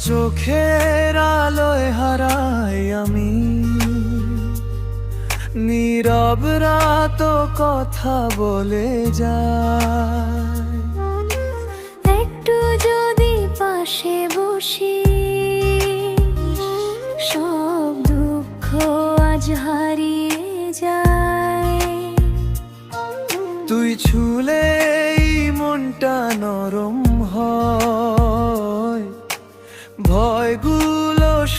চোখের আলোয় হারাই আমি। নীরব রাত কথা বলে যায়। একটু যদি পাশে বসি সব দুঃখ আজ হারিয়ে যায়। তুই ছুলেই মনটা নরম হয়।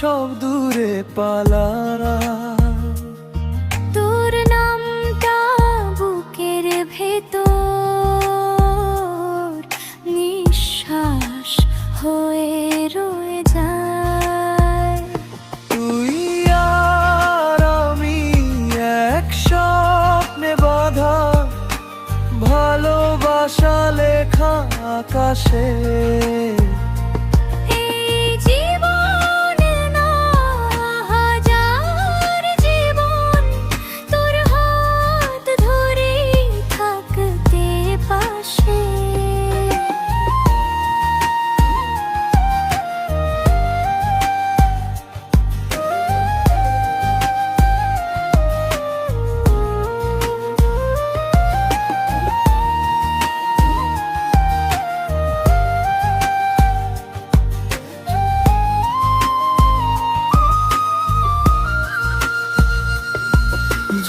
সব দূরে পালারা। তোর নামটা বুকের ভেতর নিঃশ্বাস হয়ে রয়ে যায়। তুই আর আমি এক স্বপ্নে বাধা ভালোবাসা লেখা আকাশে।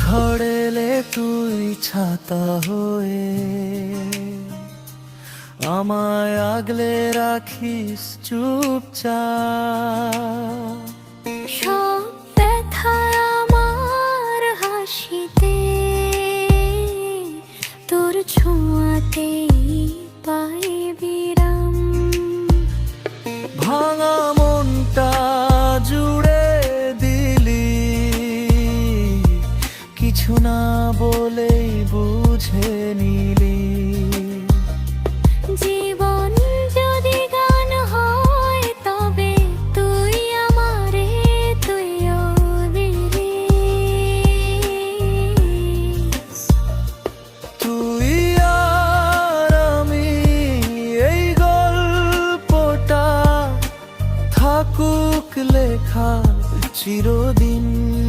ঝড়েলে তুই ছাতা হয়ে আমায় আগলে রাখিস চুপচাপ। আমার হাসিতে তোর ছোঁয়াতেই পাই। চিরদিন